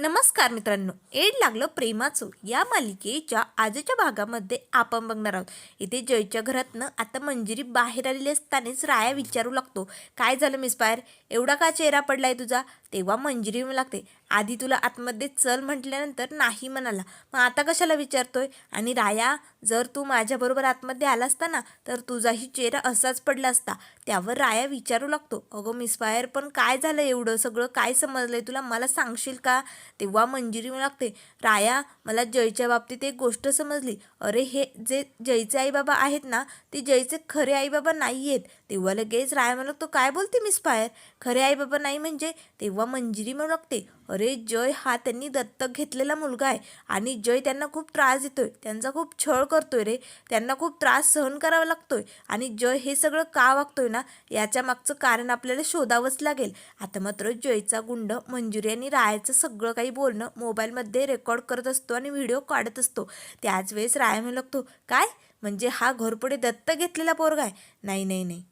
नमस्कार मित्रांनो. एड लागलं प्रेमाचं या मालिकेच्या आजच्या भागामध्ये आपण बघणार आहोत. इथे जयच्या घरातनं आता मंजिरी बाहेर आलेली असतानाच राया विचारू लागतो काय झालं मिस पायर एवढा का चेहरा पडलाय तुझा? तेव्हा मंजिरी लागते. आधी तुला आतमध्ये चल म्हटल्यानंतर नाही म्हणाला. मग आता कशाला विचारतोय? आणि राया जर तू माझ्याबरोबर आतमध्ये आला असता ना तर तुझाही चेहरा असाच पडला असता. त्यावर राया विचारू लागतो. अगं मिस पण काय झालं एवढं? सगळं काय समजलंय तुला? मला सांगशील का? तेव्हा मंजिरी लागते. राया मला जयच्या बाबतीत एक गोष्ट समजली. अरे हे जे जयचे आईबाबा आहेत ना ते जयचे खरे आईबाबा नाही आहेत तेव्हा लगेच राया म्हणतो लागतो काय बोलते मिस फायर खरे आईबाबा नाही म्हणजे? तेव्हा मंजिरी म्हणू लागते अरे जय हा त्यांनी दत्तक घेतलेला मुलगा आहे आणि जय त्यांना खूप त्रास देतोय. त्यांचा खूप छळ करतोय रे. त्यांना खूप त्रास सहन करावा लागतोय. आणि जय हे सगळं का वागतोय ना याच्या मागचं कारण आपल्याला शोधावंच लागेल. आता मात्र जयचा गुंड मंजुरी आणि रायाचं सगळं काही बोलणं मोबाईलमध्ये रेकॉर्ड करत असतो आणि व्हिडिओ काढत असतो. त्याच वेळेस राया म्हणू लागतो काय? म्हणजे हा घरपुढे दत्त घेतलेला पोरगा आहे? नाही नाही नाही.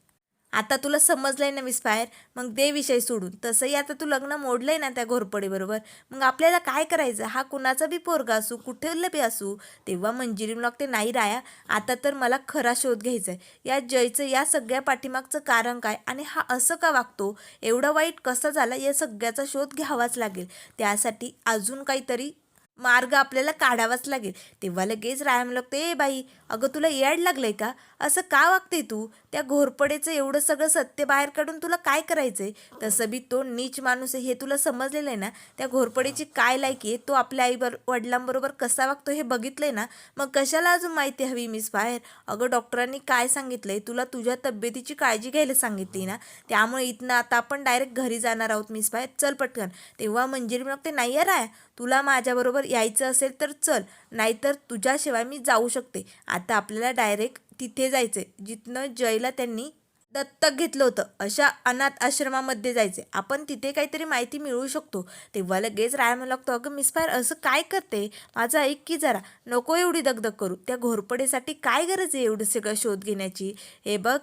आता तुला समजलंय ना मिसफायर मग दे विषय सोडून. तसंही आता तू लग्न मोडलंय ना त्या घोरपडीबरोबर मग आपल्याला काय करायचं? हा कुणाचा बी पोरगा असू कुठे बी असू तेव्हा मंजिरी लागते नाही राया आता तर मला खरा शोध घ्यायचा आहे या जयचं या सगळ्या पाठीमागचं कारण काय? आणि हा असं का वागतो? एवढा वाईट कसा झाला? या सगळ्याचा शोध घ्यावाच लागेल. त्यासाठी अजून काहीतरी मार्ग आपल्याला काढावाच लागेल. तेव्हा लगेच रायम लागते ए बाई अगं तुला याड लागलंय का? असं का वागते तू? त्या घोरपडेचं एवढं सगळं सत्य बाहेर काढून तुला काय करायचंय? तसं बी तो नीच माणूस आहे हे तुला समजलेलं आहे ना? त्या घोरपडेची काय लायकी आहे तो आपल्या आई बर वडिलांबरोबर कसा वागतो हे बघितलंय ना? मग कशाला अजून माहिती हवी मिस बाहेर? अगं डॉक्टरांनी काय सांगितलंय? तुला तुझ्या तब्येतीची काळजी घ्यायला सांगितली ना? त्यामुळे इथनं आता आपण डायरेक्ट घरी जाणार आहोत मिस बाहेर. चल पटकन. तेव्हा मंजिरी म्हणते नाही आहे राय तुला माझ्याबरोबर यायचं असेल तर चल नाहीतर तुझ्याशिवाय मी जाऊ शकते. आता आपल्याला डायरेक्ट तिथे जायचं जिथनं जयला त्यांनी दत्तक घेतलं होतं. अशा अनाथ आश्रमामध्ये जायचे. आपण तिथे काहीतरी माहिती मिळवू शकतो. तेव्हा लगेच राय म्हणू लागतो. अगं मिस फायर असं काय करते? माझं ऐक की जरा. नको एवढी दगदग करू. त्या घोरपडेसाठी काय गरज आहे एवढं सगळं शोध घेण्याची? हे बघ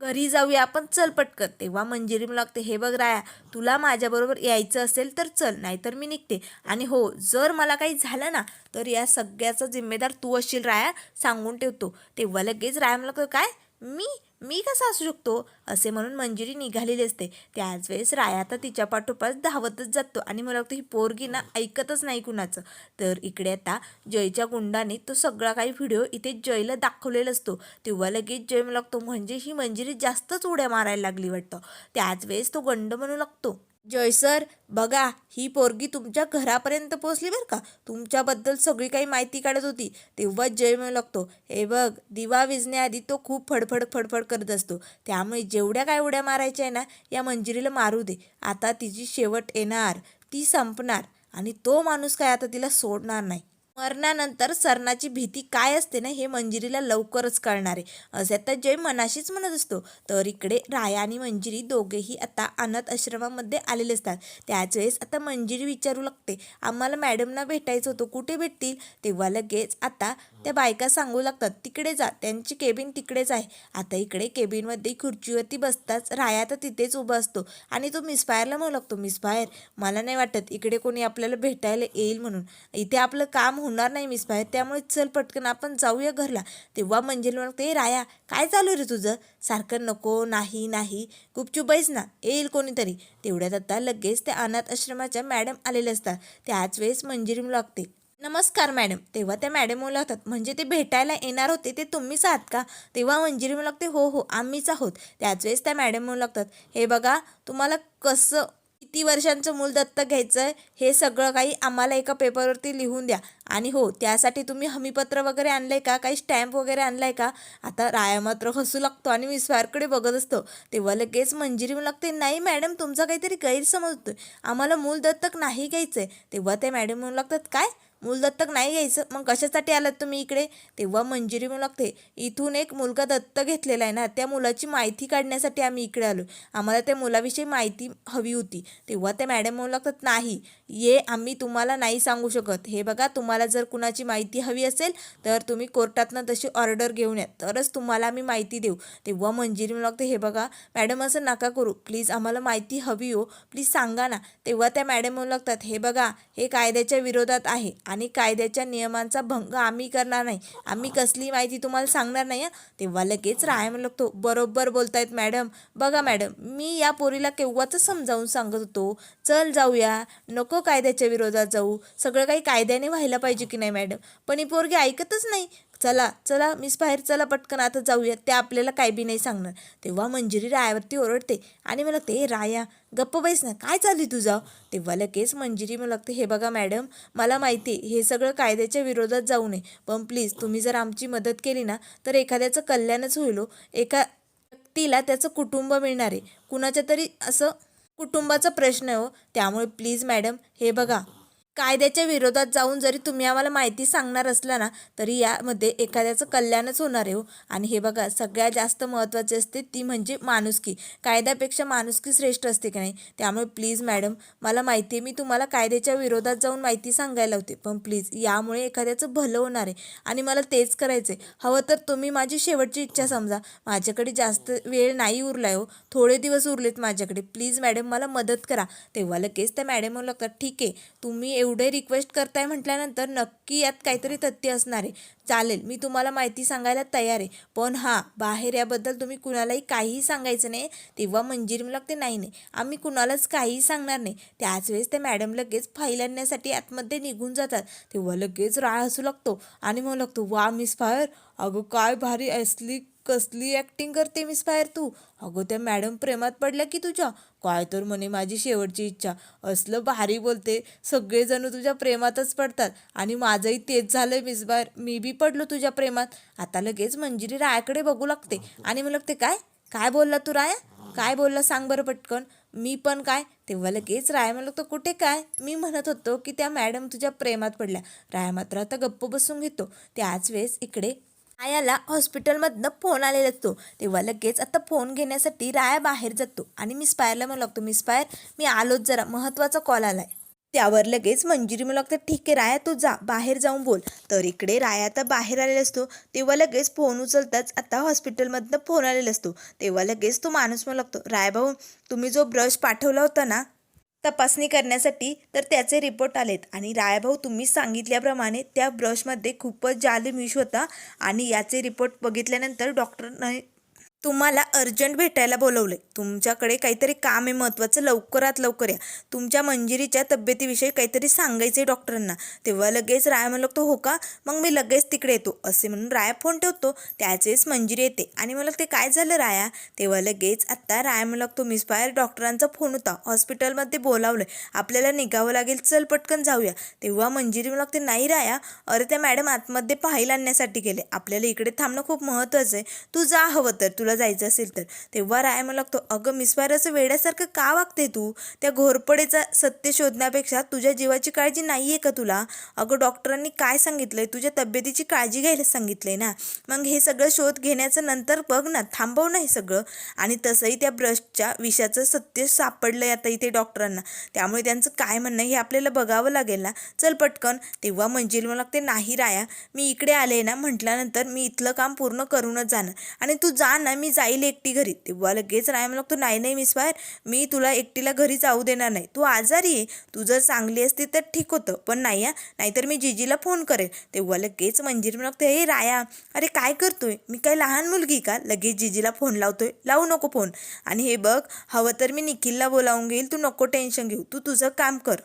घरी जाऊया आपण चल पटकन. तेव्हा मंजिरी मला लागते हे बघ राया तुला माझ्याबरोबर यायचं असेल तर चल नाहीतर मी निघते. आणि हो जर मला काही झालं ना तर या सगळ्याचा जिम्मेदार तू असशील राया सांगून ठेवतो. तेव्हा लगेच राया मला लागतो काय? मी मी कसा असू शकतो? असे म्हणून मंजिरी निघालेली असते. त्याच वेळेस राया आता तिच्या पाठोपाठ धावतच जातो आणि मला वाटतं ही पोरगी ना ऐकतच नाही कुणाचं. तर इकडे आता जयच्या गुंडाने तो सगळा काही व्हिडिओ इथे जयला दाखवलेला असतो. तेव्हा लगेच जय मला लागतो म्हणजे ही मंजिरी जास्तच उड्या मारायला लागली वाटतं. त्याच वेळेस तो गंड म्हणू लागतो जयसर बघा ही पोरगी तुमच्या घरापर्यंत पोचली बरं का? तुमच्याबद्दल सगळी काही माहिती काढत होती. तेव्हा जय म्हणू लागतो. हे बघ दिवा विजण्याआधी तो खूप फडफड फडफड करत असतो. त्यामुळे जेवढ्या काय उड्या मारायच्या आहे ना या मंजिरीला मारू दे. आता तिची शेवट येणार. ती संपणार. आणि तो माणूस काय आता तिला सोडणार नाही. मरणानंतर सरणाची भीती काय असते ना हे मंजिरीला लवकरच कळणार आहे. असे आता जय मनाशीच म्हणत असतो. तर इकडे राया आणि मंजिरी दोघेही आता अनाथ आश्रमामध्ये आलेले असतात. त्याच वेळेस आता मंजिरी विचारू लागते. आम्हाला मॅडमना भेटायचं होतं. कुठे भेटतील? तेव्हा लगेच आता त्या बायका सांगू लागतात तिकडे जा त्यांची केबिन तिकडेच आहे. आता इकडे केबिनमध्ये खुर्चीवरती बसताच राया तर तिथेच उभा असतो आणि तो मिसफायरला म्हणू लागतो मिसफायर मला नाही वाटत इकडे कोणी आपल्याला भेटायला येईल म्हणून. इथे आपलं काम होणार नाही मिस त्यामुळे चल पटकन आपण जाऊया घरला. तेव्हा मंजिल म्हणते राया काय चालू रे तुझं? सारखं नको नाही नाही गुपचूप बैस ना येईल कोणीतरी. तेवढ्यात आता लगेच त्या अनाथ आश्रमाच्या मॅडम आलेल्या असतात. त्याच वेळेस मंजिरी लागते नमस्कार मॅडम. तेव्हा त्या मॅडम मला लागतात म्हणजे ते भेटायला येणार होते ते तुम्हीच आहात का? तेव्हा मंजिरी मला लागते हो हो आम्हीच आहोत. त्याच वेळेस त्या मॅडम म्हणू लागतात हे बघा तुम्हाला कसं किती वर्षांचं मूल दत्तक घ्यायचं आहे हे सगळं काही आम्हाला एका पेपरवरती लिहून द्या. आणि हो त्यासाठी तुम्ही हमीपत्र वगैरे आणलं आहे का? काही स्टॅम्प वगैरे आणलं आहे का? आता राया मात्र हसू लागतो आणि मिसवारकडे बघत असतो. तेव्हा लगेच मंजिरी लागते नाही मॅडम तुमचा काहीतरी गैरसमज आहे आम्हाला मूल दत्तक नाही घ्यायचं आहे तेव्हा त्या मॅडम म्हणू लागतात काय? मूल दत्तक नाही घ्यायचं. मग कशासाठी आलात तुम्ही इकडे? तेव्हा मंजिरी म्हणू लागते. इथून एक मुलगा दत्त घेतलेला आहे ना त्या मुलाची माहिती काढण्यासाठी आम्ही इकडे आलो. आम्हाला त्या मुलाविषयी माहिती हवी होती. तेव्हा त्या मॅडम म्हणू लागतात नाही ये आम्ही तुम्हाला नाही सांगू शकत. हे बघा तुम्हाला जर कुणाची माहिती हवी असेल तर तुम्ही कोर्टातनं तशी ऑर्डर घेऊन या. तरच तुम्हाला आम्ही माहिती देऊ. तेव्हा मंजिरी लागते हे बघा मॅडम असं नका करू. प्लीज आम्हाला माहिती हवी हो. प्लीज सांगा ना. तेव्हा त्या मॅडम म्हणू लागतात हे बघा हे कायद्याच्या विरोधात आहे आणि कायद्याच्या नियमांचा भंग आम्ही करणार नाही. आम्ही कसली माहिती तुम्हाला सांगणार नाही तेव्हा लगेच राय म्हणू लागतो बरोबर बोलतायत मॅडम. बघा मॅडम मी या पोरीला केव्हाच समजावून सांगत होतो. चल जाऊया. नको कायद्याच्या विरोधात जाऊ. सगळं काही कायद्याने व्हायला पाहिजे की नाही मॅडम? पण ही पोरगी ऐकतच नाही. चला चला मिस बाहेर चला पटकन आता जाऊया ते आपल्याला काय बी नाही सांगणार. तेव्हा मंजिरी रायावरती ओरडते. आणि मला ते राया गप्प बैस ना काय चालली तुझा तेव्हा लगेच मंजिरी मला लागते हे बघा मॅडम मला माहिती आहे हे सगळं कायद्याच्या विरोधात जाऊ नये. पण प्लीज तुम्ही जर आमची मदत केली ना तर एखाद्याचं कल्याणच होईल हो. एका व्यक्तीला त्याचं कुटुंब मिळणार आहे. कुणाच्या तरी असं कुटुंबाचा प्रश्न आहे हो. त्यामुळे प्लीज मॅडम हे बघा. कायद्याच्या विरोधात जाऊन जरी तुम्ही आम्हाला माहिती सांगणार असला ना तरी यामध्ये एखाद्याचं कल्याणच होणार आहे हो. आणि हे बघा सगळ्यात जास्त महत्त्वाची असते ती म्हणजे माणुसकी. कायद्यापेक्षा माणुसकी श्रेष्ठ असते की नाही? त्यामुळे प्लीज मॅडम मला माहिती आहे मी तुम्हाला कायद्याच्या विरोधात जाऊन माहिती सांगायला होते पण प्लीज यामुळे एखाद्याचं भलं होणार आहे. आणि मला तेच करायचं आहे हवं तर तुम्ही माझी शेवटची इच्छा समजा. माझ्याकडे जास्त वेळ नाही उरला आहे हो. थोडे दिवस उरलेत माझ्याकडे. प्लीज मॅडम मला मदत करा. तेव्हा लगेच त्या मॅडम म्हणू लागतात ठीक आहे तुम्ही एवढे रिक्वेस्ट करताय म्हटल्यानंतर नक्की यात काहीतरी तथ्य असणार आहे. चालेल मी तुम्हाला माहिती सांगायला तयार आहे. पण हां बाहेर याबद्दल तुम्ही कुणालाही काहीही सांगायचं नाही तेव्हा मंजिरी मला ते नाही नाही. आम्ही कुणालाच काहीही सांगणार नाही. त्याच वेळेस त्या मॅडम लगेच फाईल आणण्यासाठी आतमध्ये निघून जातात. तेव्हा लगेच राळ हसू लागतो आणि मग लागतो वा मिस फायर अगं काय भारी असली कसली ॲक्टिंग करते मिस फायर तू. अगं त्या मॅडम प्रेमात पडल्या की तुझ्या? काय तर म्हणे माझी शेवटची इच्छा. असलं भारी बोलते. सगळेजण तुझ्या प्रेमातच पडतात. आणि माझंही तेच झालंय मिस फायर. मी बी पडलो तुझ्या प्रेमात. आता लगेच मंजिरी रायाकडे बघू लागते. आणि मग लागते काय? काय बोलला तू राया? काय बोलला सांग बरं पटकन. मी पण काय? तेव्हा लगेच राया म्हणलं तर कुठे काय? मी म्हणत होतो की त्या मॅडम तुझ्या प्रेमात पडल्या. राया मात्र आता गप्प बसून घेतो. त्याच वेळेस इकडे रायाला हॉस्पिटलमधनं फोन आलेला असतो. तेव्हा लगेच आता फोन घेण्यासाठी राया बाहेर जातो. आणि मिस पायरला म्हणू लागतो मिस पायर मी आलोच जरा महत्त्वाचा कॉल आलाय. त्यावर लगेच मंजिरी म्हणू लागतं ठीक आहे राया तू जा बाहेर जाऊन बोल. तर इकडे राया आता बाहेर आलेला असतो. तेव्हा लगेच फोन उचलताच आता हॉस्पिटलमधनं फोन आलेला असतो. तेव्हा लगेच तो माणूस म्हणू लागतो राया भाऊ तुम्ही जो ब्रश पाठवला होता ना तपासणी करण्यासाठी तर त्याचे रिपोर्ट आलेत. आणि रायाभाऊ तुम्ही सांगितल्याप्रमाणे त्या ब्रशमध्ये खूपच जाली विष होता. आणि याचे रिपोर्ट बघितल्यानंतर डॉक्टरने तुम्हाला अर्जंट भेटायला बोलवले तुमच्याकडे काहीतरी काम आहे महत्त्वाचं लवकरात लवकर या. तुमच्या मंजिरीच्या तब्येतीविषयी काहीतरी सांगायचं आहे डॉक्टरांना. तेव्हा लगेच राय म्हणलो तो हो का? मग मी लगेच तिकडे येतो. असे म्हणून राया फोन ठेवतो त्याचेच मंजिरी येते. आणि मला ते काय झालं राया? तेव्हा लगेच आत्ता राय म्हणू लागतो मिस फायर डॉक्टरांचा फोन होता. हॉस्पिटलमध्ये बोलावलं आपल्याला निघावं लागेल चल पटकन जाऊया. तेव्हा मंजिरी म्हणू लागते नाही राया. अरे त्या मॅडम आतमध्ये पाहायला आणण्यासाठी गेले. आपल्याला इकडे थांबणं खूप महत्त्वाचं आहे. तू जा हवं तर. तुला जायचं असेल तर. तेव्हा राय मला लागतो अगं मिसवार वेड्यासारखं का वागते तू? त्या घोरपडेचा सत्य शोधण्यापेक्षा तुझ्या जीवाची काळजी नाही आहे का तुला? अगं डॉक्टरांनी काय सांगितलंय? तुझ्या तब्येतीची काळजी घ्यायला सांगितलंय ना? मग हे सगळं शोध घेण्याचं नंतर बघ ना थांबव ना हे सगळं. आणि तसंही त्या ब्रशच्या विषाचं सत्य सापडलंय आता इथे डॉक्टरांना. त्यामुळे त्यांचं काय म्हणणं हे आपल्याला बघावं लागेल ना? चल पटकन. तेव्हा मंजिल मला लागते नाही राया मी इकडे आले ना म्हटल्यानंतर मी इथलं काम पूर्ण करूनच जाणार. आणि तू जा ना मी जाईल एकटी घरी. तेव्हा लगेच राय मला लागतो नाही नाही मिस बाहेर. मी तुला एकटीला घरी जाऊ देणार नाही. तू आजारी आहे. तू जर चांगली असती तर ठीक होतं. पण नाही हा. नाहीतर मी जिजीला फोन करेन तेव्हा लगेच मंजिरी मला लागते हे राया अरे काय करतोय? मी काय लहान मुलगी का? लगेच जिजीला फोन लावतोय. लावू नको फोन आणि हे बघ हवं तर मी निखिलला बोलावून घेईल. तू नको टेन्शन घेऊ. तू तुझं काम कर.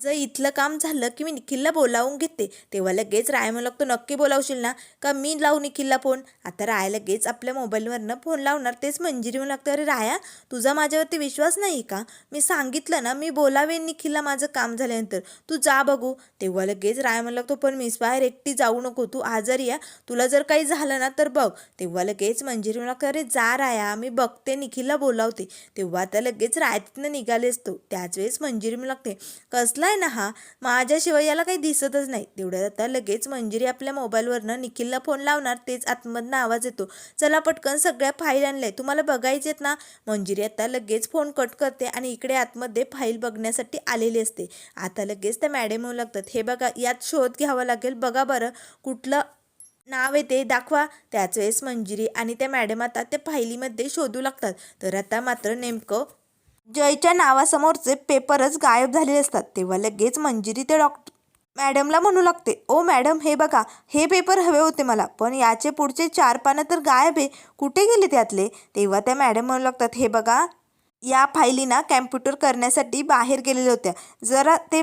जर इथलं काम झालं की मी निखिलला बोलावून घेते तेव्हा लगेच राय म्हणू लागतो नक्की बोलावशील ना? का मी लावू निखिलला फोन आता राय लगेच आपल्या मोबाईलवरनं फोन लावणार तेच मंजिरी म्हणू लागतं अरे राया तुझा माझ्यावरती विश्वास नाही का? मी सांगितलं ना मी बोलावेन निखिलला माझं काम झाल्यानंतर. तू जा बघू. तेव्हा लगेच राय म्हणू लागतो पण मिस बाहेर एकटी जाऊ नको तू आजारी या तुला जर काही झालं ना तर बघ. तेव्हा लगेच मंजिरी म्हणू लागतं अरे जा राया मी बघते निखिलला बोलावते. तेव्हा आता लगेच राय तिथनं निघाले असतो. त्याच वेळेस मंजिरी म्हणू लागते कसला आहे ना हा. माझ्याशिवाय याला काही दिसतच नाही. तेवढ्यात आता लगेच मंजिरी आपल्या मोबाईलवरनं निखिलला फोन लावणार. तेच आतमधनं आवाज येतो. चला पटकन सगळ्या फाईल आणल्या. तुम्हाला बघायचेत ना? मंजिरी आता लगेच फोन कट करते आणि इकडे आतमध्ये फाईल बघण्यासाठी आलेली असते. आता लगेच त्या मॅडम येऊ लागतात. हे बघा यात शोध घ्यावा लागेल. बघा बरं कुठलं नाव येते दाखवा. त्याच वेळेस मंजिरी आणि त्या मॅडम आता त्या फाईलीमध्ये शोधू लागतात. तर आता मात्र नेमकं जयच्या नावासमोरचे पेपरच गायब झालेले असतात. तेव्हा लगेच मंजिरी ते डॉक्टर मॅडमला म्हणू लागते ओ मॅडम हे बघा हे पेपर हवे होते मला पण याचे पुढचे चार पानं तर गायब आहे कुठे गेले त्यातले? तेव्हा त्या मॅडम म्हणू लागतात हे बघा या फायलीना कॅम्प्युटर करण्यासाठी बाहेर गेलेल्या होत्या. जरा ते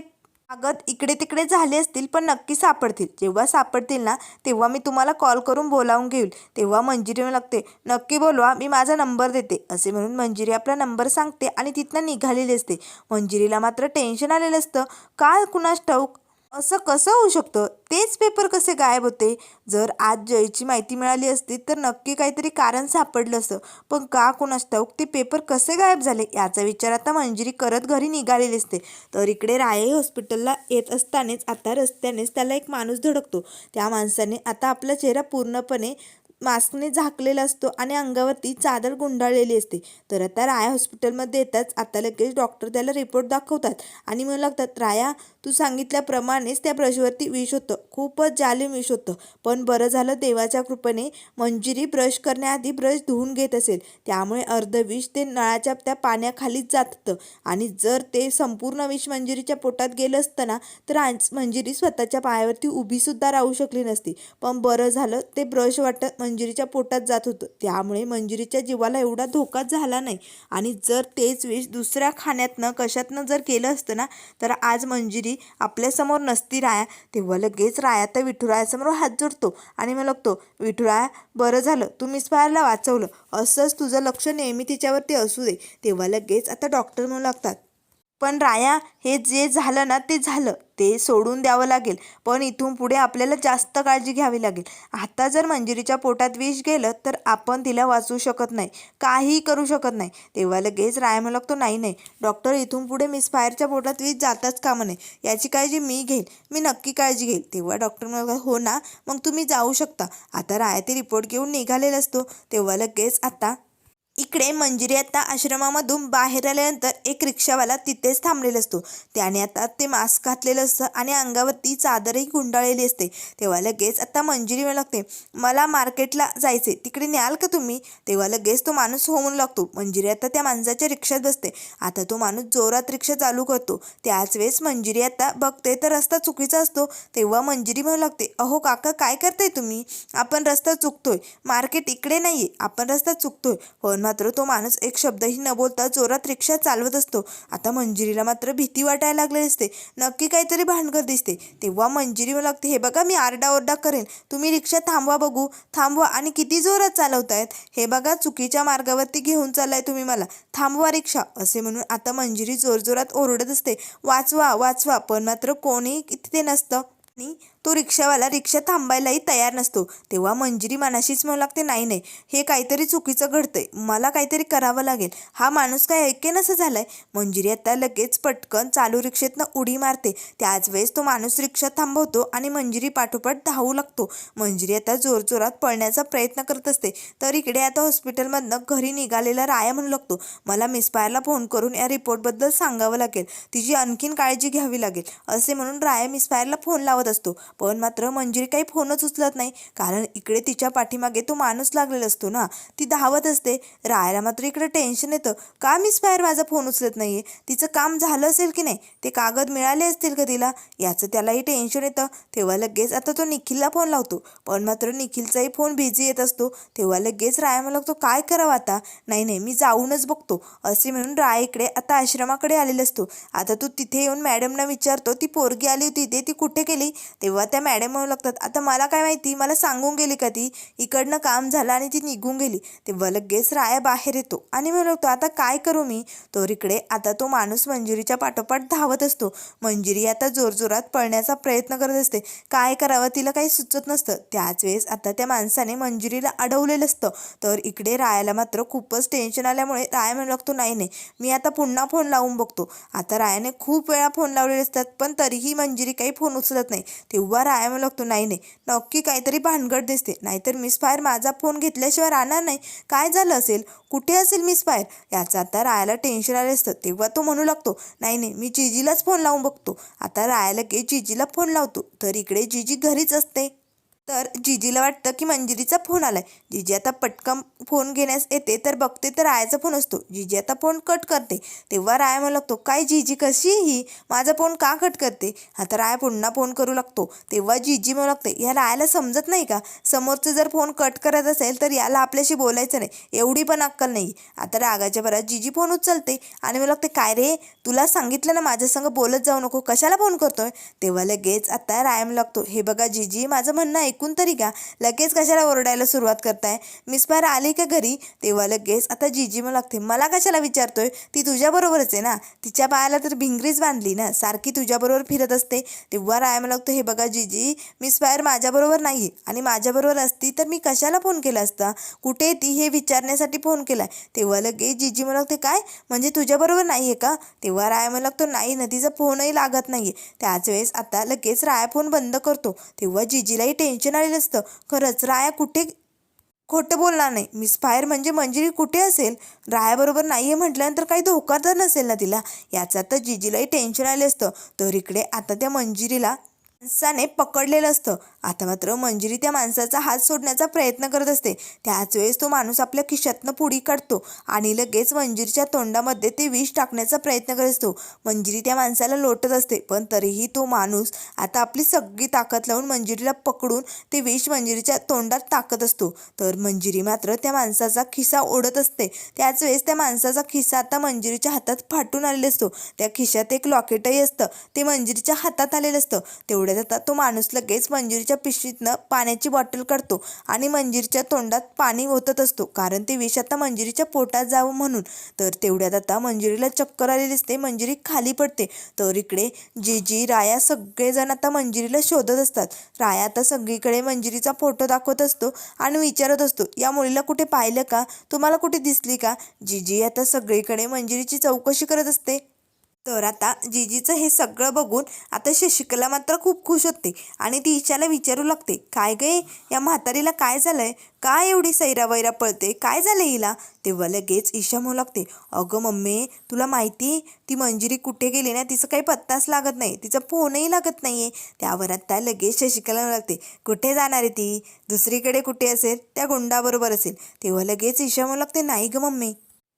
कागद इकडे तिकडे झाले असतील पण नक्की सापडतील. जेव्हा सापडतील ना तेव्हा मी तुम्हाला कॉल करून बोलावून घेईल. तेव्हा मंजिरी लागते. नक्की बोलवा मी माझा नंबर देते. असे म्हणून मंजिरी आपला नंबर सांगते आणि तिथनं निघालेली असते. मंजिरीला मात्र टेन्शन आलेलं असतं. का कुणास ठाऊक? असं कसं होऊ शकतं? तेच पेपर कसे गायब होते? जर आज जयची माहिती मिळाली असती तर नक्की काहीतरी कारण सापडलं असतं. पण का कोण ठाऊक ते पेपर कसे गायब झाले? याचा विचार आता मंजिरी करत घरी निघालेली असते. तर इकडे राये हॉस्पिटलला येत असतानाच आता रस्त्यानेच त्याला एक माणूस धडकतो. त्या माणसाने आता आपला चेहरा पूर्णपणे मास्कने झाकलेला असतो आणि अंगावरती चादर गुंडाळलेली असते. तर आता राया हॉस्पिटलमध्ये येताच आता लगेच डॉक्टर त्याला रिपोर्ट दाखवतात आणि मला लागतात राया तू सांगितल्याप्रमाणेच त्या ब्रशवरती विष होतं. खूपच जालिम विष होतं. पण बरं झालं देवाच्या कृपेने मंजिरी ब्रश करण्याआधी ब्रश धुवून घेत असेल. त्यामुळे अर्ध विष ते नळाच्या त्या पाण्याखालीच जात. आणि जर ते संपूर्ण विष मंजिरीच्या पोटात गेलं असतं ना तर आज मंजिरी स्वतःच्या पायावरती उभीसुद्धा राहू शकली नसती. पण बरं झालं ते ब्रश वाटत मंजिरीच्या पोटात जात होतं. त्यामुळे मंजिरीच्या जीवाला एवढा धोका झाला नाही. आणि जर तेच विष दुसऱ्या खाण्यातनं कशातनं जर केलं असतं ना तर आज मंजिरी आपल्यासमोर नसती राया तेव्हा लगेच राया तर विठुरायासमोर हात जोडतो आणि मग लागतो विठुराया बरं झालं तू मिसफायरला वाचवलं. असंच तुझं लक्ष नेहमी तिच्यावरती असू दे. तेव्हा लगेच आता डॉक्टर म्हणू लागतात पण राया हे जे झालं ना ते झालं. ते सोडून द्यावं लागेल. पण इथून पुढे आपल्याला जास्त काळजी घ्यावी लागेल. आता जर मंजिरीच्या पोटात विष गेलं तर आपण तिला वाचवू शकत नाही. काहीही करू शकत नाही. तेव्हा लगेच राय म्हणू लागतो नाही नाही. डॉक्टर इथून पुढे मिसफायरच्या पोटात विष जाताच कामं नाही याची काळजी मी घेईल. मी नक्की काळजी घेईल. तेव्हा डॉक्टर म्हणू हो ना. मग तुम्ही जाऊ शकता. आता राया ते रिपोर्ट घेऊन निघालेला असतो तेव्हा लगेच आता इकडे मंजिरी आता आश्रमामधून बाहेर आल्यानंतर एक रिक्षावाला तिथेच थांबलेला असतो. त्याने आता ते मास्क घातलेलं असतं आणि अंगावरती चादरही गुंडाळलेली असते. तेव्हा लगेच आता मंजिरी म्हणू लागते मला मार्केटला जायचे तिकडे न्याल का तुम्ही? तेव्हा लगेच तो माणूस हो म्हणू लागतो. मंजिरी आता त्या माणसाच्या रिक्षात बसते. आता तो माणूस जोरात रिक्षा चालू करतो. त्याच वेळेस मंजिरी आता बघते तर रस्ता चुकीचा असतो. तेव्हा मंजिरी म्हणू लागते अहो काका काय करताय तुम्ही? आपण रस्ता चुकतोय. मार्केट इकडे नाही आपण रस्ता चुकतोय. हो पण मात्र तो माणूस एक शब्दही न बोलता जोरात रिक्षा चालवत असतो. आता मंजिरीला मात्र भीती वाटायला लागलेली असते. नक्की काहीतरी भानगड दिसते. तेव्हा मंजिरी मला लागते हे बघा मी आरडाओरडा करेन. तुम्ही रिक्षा थांबवा बघू. थांबवा आणि किती जोरात चालवतायत? हे बघा चुकीच्या मार्गावरती घेऊन चाललाय तुम्ही मला. थांबवा रिक्षा. असे म्हणून आता मंजिरी जोरजोरात ओरडत असते. वाचवा वाचवा. पण मात्र कोणी तिथे नसतं. आणि तो रिक्षावाला रिक्षा थांबायलाही तयार नसतो. तेव्हा मंजिरी मनाशीच म्हणू लागते नाही नाही हे काहीतरी चुकीचं घडतंय. मला काहीतरी करावं लागेल. हा माणूस काय ऐकेनसं झालाय? मंजिरी आता लगेच पटकन चालू रिक्षेतनं उडी मारते. त्याच वेळेस तो माणूस रिक्षा थांबवतो आणि मंजिरी पाठोपाठ धावू लागतो. मंजिरी आता जोरजोरात पळण्याचा प्रयत्न करत असते. तर इकडे आता हॉस्पिटलमधनं घरी निघालेला राया म्हणू लागतो मला मिसफायरला फोन करून या रिपोर्टबद्दल सांगावं लागेल. तिची आणखीन काळजी घ्यावी लागेल. असे म्हणून राया मिसफायरला फोन लावत असतो. पण मात्र मंजिरी काही फोनच उचलत नाही. कारण इकडे तिच्या पाठीमागे तो माणूस लागलेला असतो ना. ती धावत असते. राहायला मात्र इकडे टेन्शन येतं. का मिस बाहेर माझा फोन उचलत नाहीये? तिचं काम झालं असेल की नाही? ते कागद मिळाले असतील का तिला? याचं त्यालाही टेन्शन येतं. तेव्हा लगेच आता तो निखिलला फोन लावतो. पण मात्र निखिलचाही फोन बिझी येत असतो. तेव्हा लगेच राया मला लागतो काय करावं आता? नाही नाही मी जाऊनच बघतो. असे म्हणून राय इकडे आता आश्रमाकडे आलेला असतो. आता तू तिथे येऊन मॅडमना विचारतो ती पोरगी आली होती ते ती कुठे गेली? तेव्हा त्या मॅडम म्हणू लागतात आता मला काय माहिती? मला सांगून गेली का ती? इकडनं काम झालं आणि ती निघून गेली. तेव्हा लगेच राया बाहेर येतो आणि म्हणू लागतो आता काय करू मी? तर इकडे आता तो माणूस मंजिरीच्या पाठोपाठ धावत असतो. मंजिरी आता जोरजोरात पळण्याचा प्रयत्न करत असते. काय करावं तिला काही सुचत नसतं. त्याच वेळेस आता त्या माणसाने मंजुरीला अडवलेलं असतं. तर इकडे रायाला मात्र खूपच टेन्शन आल्यामुळे राया म्हणू लागतो नाही नाही मी आता पुन्हा फोन लावून बघतो. आता रायाने खूप वेळा फोन लावलेले असतात पण तरीही मंजिरी काही फोन उचलत नाही. तेव्हा राया मग लागतो. नाही नाही. नक्की काहीतरी भानगड दिसते. नाहीतर मिस फायर माझा फोन घेतल्याशिवाय राहणार नाही. काय झालं असेल? कुठे असेल मिस फायर याचं आता रायाला टेन्शन आले असतं. तेव्हा तो म्हणू लागतो नाही नाही. मी जिजीलाच फोन लावून बघतो. आता रायाला की जिजीला फोन लावतो. तर इकडे जिजी घरीच असते. तर जिजीला वाटतं की मंजिरीचा फोन आलाय. जिजी आता पटकन फोन घेण्यास येते तर बघते तर रायाचा फोन असतो. जिजी आता फोन कट करते. तेव्हा राया म्हणू लागतो काय जिजी कशी ही? माझा फोन का कट करते? आता राया पुन्हा फोन करू लागतो. तेव्हा जिजी म्हणू लागते या रायाला समजत नाही का? समोरचं जर फोन कट करत असेल तर याला आपल्याशी बोलायचं नाही. एवढी पण अक्कल नाही. आता रागाच्या भरात जिजी फोन उचलते आणि म्हणू लागते काय रे? तुला सांगितलं ना माझ्यासंग बोलत जाऊ नको. कशाला फोन करतोय? तेव्हा लगेच आता रायम लागतो हे बघा जिजी माझं म्हणणं ऐकून तरी का लगेच कशाला ओरडायला सुरुवात करताय? मिस बार आली का घरी? तेव्हा लगेच आता जीजी मग लागते मला कशाला विचारतोय? ती तुझ्याबरोबरच आहे ना? तिच्या पायाला तर भिंगरीच बांधली ना? सारखी तुझ्याबरोबर फिरत असते. तेव्हा रायम लागतो हे बघा जिजी मिस फायर माझ्याबरोबर नाही आणि माझ्याबरोबर असती तर मी कशाला फोन केला असता? कुठे ती हे विचारण्यासाठी फोन केलाय? तेव्हा लगेच जिजी मला लागते काय? म्हणजे तुझ्याबरोबर नाही आहे का? तेव्हा राय मला लागतो नाही ना तिचा फोनही लागत नाही आहे त्याच वेळेस आता लगेच राया फोन बंद करतो. तेव्हा जिजीलाही टेन्शन आलेलं असतं. खरंच राया कुठे खोटं बोलणार नाही. मिस फायर म्हणजे मंजिरी कुठे असेल? रायाबरोबर नाही आहे म्हटल्यानंतर काही धोका तर नसेल ना तिला? याचा तर जिजीलाही टेन्शन आले असतं. तर इकडे आता त्या मंजिरीला माणसाने पकडलेलं असतं. आता मात्र मंजिरी त्या माणसाचा हात सोडण्याचा प्रयत्न करत असते. त्याच वेळेस तो माणूस आपल्या खिशातनं पुडी काढतो आणि लगेच मंजिरीच्या तोंडामध्ये ते विष टाकण्याचा प्रयत्न करत असतो. मंजिरी त्या माणसाला लोटत असते पण तरीही तो माणूस आता आपली सगळी ताकद लावून मंजिरीला पकडून ते विष मंजिरीच्या तोंडात टाकत असतो. तर मंजिरी मात्र त्या माणसाचा खिसा ओढत असते. त्याच वेळेस त्या माणसाचा खिसा आता मंजिरीच्या हातात फाटून आलेला असतो. त्या खिशात एक लॉकेटही असतं. ते मंजिरीच्या हातात आलेलं असतं. तेवढ्या आता तो माणूस लगेच मंजिरीच्या पिशवीतनं पाण्याची बॉटल काढतो आणि मंजिरीच्या तोंडात पाणी ओतत असतो. कारण ते विष आता मंजिरीच्या पोटात जावं म्हणून. तर तेवढ्यात आता मंजिरीला चक्कर आलेली असते मंजिरी खाली पडते. तर इकडे जिजी राया सगळेजण आता मंजिरीला शोधत असतात. राया आता सगळीकडे मंजिरीचा फोटो दाखवत असतो आणि विचारत असतो या मुलीला कुठे पाहिलं का? तुम्हाला कुठे दिसली का? जिजी आता सगळीकडे मंजिरीची चौकशी करत असते. तर आता जीजीचं हे सगळं बघून आता शशिकला मात्र खूप खुश होते आणि ती इशाला विचारू लागते काय गे या म्हातारीला काय झालंय? काय एवढी सैरा वैरा पळते? काय झालं हिला? तेव्हा लगेच ईशा म्हणू लागते अगं मम्मी तुला माहिती ती मंजिरी कुठे गेली ना तिचं काही पत्ताच लागत नाही तिचा फोनही लागत नाही आहे त्यावर आता लगेच शशिकला म्हणू लागते कुठे जाणार आहे ती? दुसरीकडे कुठे असेल? त्या गुंडाबरोबर असेल. तेव्हा लगेच ईशा म्हणू लागते नाही गं मम्मी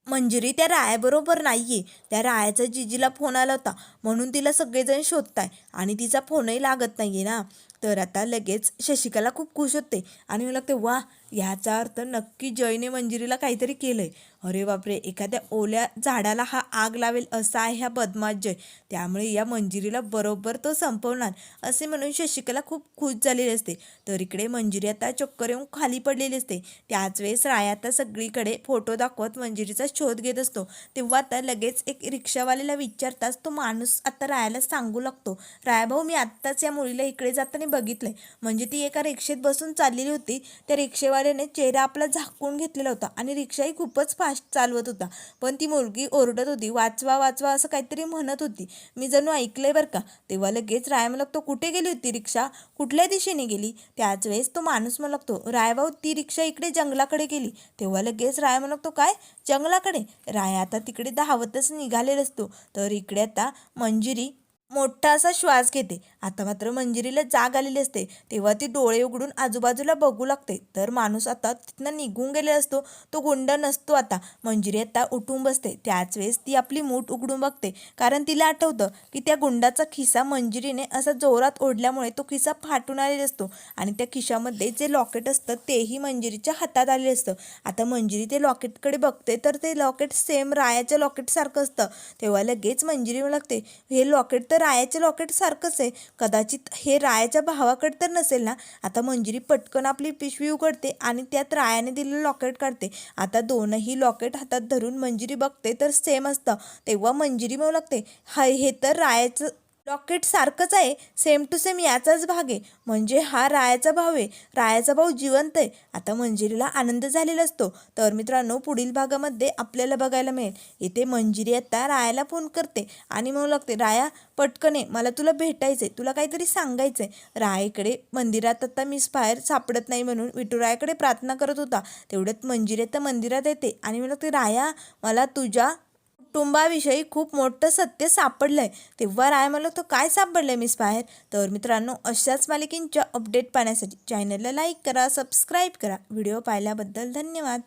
मंजिरी त्या रायाबरोबर नाही आहे त्या रायाचा जिजीला फोन आला होता. म्हणून तिला सगळेजण शोधताय. आणि तिचा फोनही लागत नाही आहे ना. तर आता लगेच शशिकाला खूप खुश होते. आणि मला लागते वा ह्याचा अर्थ नक्की जयने मंजिरीला काहीतरी केलं आहे अरे बापरे एखाद्या ओल्या झाडाला हा आग लावेल असा आहे ह्या बदमाश जय त्यामुळे या मंजिरीला बरोबर तो संपवणार असे म्हणून शशिकला खूप खुश झालेली असते. तर इकडे मंजिरी आता चक्कर येऊन खाली पडलेली असते. त्याच वेळेस राया आता सगळीकडे फोटो दाखवत मंजिरीचा शोध घेत असतो. तेव्हा आता लगेच एक रिक्षावाल्याला विचारताच तो माणूस आता रायाला सांगू लागतो रायाभाऊ मी आत्ताच या मुलीला इकडे जाताना बघितलंय. म्हणजे ती एका रिक्षेत बसून चाललेली होती. त्या रिक्षेवाल्याने चेहरा आपला झाकून घेतलेला होता आणि रिक्षाही खूपच फास्ट चालवत होता. पण ती मुलगी ओरडत होती वाचवा वाचवा असं काहीतरी म्हणत होती. मी जणू ऐकलंय बरं का. तेव्हा लगेच राय मला तो कुठे गेली होती रिक्षा? कुठल्या दिशेने गेली? त्याच वेळेस तो माणूस मला लागतो रायभाऊ ती रिक्षा इकडे जंगलाकडे गेली. तेव्हा लगेच राय मला लागतो काय? जंगलाकडे? राय आता तिकडे धावतच निघालेला असतो. तर इकडे आता मंजिरी मोठा असा श्वास घेते. आता मात्र मंजिरीला जाग आलेली असते. तेव्हा ती डोळे उघडून आजूबाजूला बघू लागते. तर माणूस आता तिथनं निघून गेलेला असतो. तो गुंड नसतो आता. मंजिरी आता उठून बसते. त्याच वेळेस ती आपली मूठ उघडून बघते. कारण तिला आठवतं की त्या गुंडाचा खिसा मंजिरीने असा जोरात ओढल्यामुळे तो खिसा फाटून आलेला असतो. आणि त्या खिशामध्ये जे लॉकेट असतं तेही मंजिरीच्या हातात आलेलं असतं. आता मंजिरी ते लॉकेटकडे बघते तर ते लॉकेट सेम रायाच्या लॉकेटसारखं असतं. तेव्हा लगेच मंजिरी लागते हे लॉकेट तर तर रायाचे लॉकेट सारखंच आहे. कदाचित हे रायाच्या भावाकडे तर नसेल ना? आता मंजिरी पटकन आपली पिशवी उघडते आणि त्यात रायाने दिलेलं लॉकेट काढते. आता दोनही लॉकेट हातात धरून मंजिरी बघते तर सेम असतं. तेव्हा मंजिरी म्हणू लागते. हाय हे तर रायाचं लॉकेट सारखंच आहे. सेम टू सेम याचाच भाग आहे. म्हणजे हा रायाचा भाव आहे. रायाचा भाऊ जिवंत आहे. आता मंजिरीला आनंद झालेला असतो. तर मित्रांनो पुढील भागामध्ये आपल्याला बघायला मिळेल. इथे मंजिरी आता रायाला फोन करते. आणि म्हणू लागते राया पटकन मला तुला भेटायचं आहे तुला काहीतरी सांगायचं आहे रायाकडे मंदिरात आता मिस बाहेर सापडत नाही म्हणून विठुरायाकडे प्रार्थना करत होता. तेवढ्यात मंजिरी आता मंदिरात येते. आणि म्हणू लागते राया मला तुझ्या कुटुंबाविषयी खूप मोठं सत्य सापडलंय. तेव्हा राय म्हणलं तो काय सापडलंय मिस बाहेर? तर मित्रांनो अशाच मालिकेंच्या अपडेट पाहण्यासाठी चॅनलला लाईक करा सबस्क्राईब करा. व्हिडिओ पाहिल्याबद्दल धन्यवाद.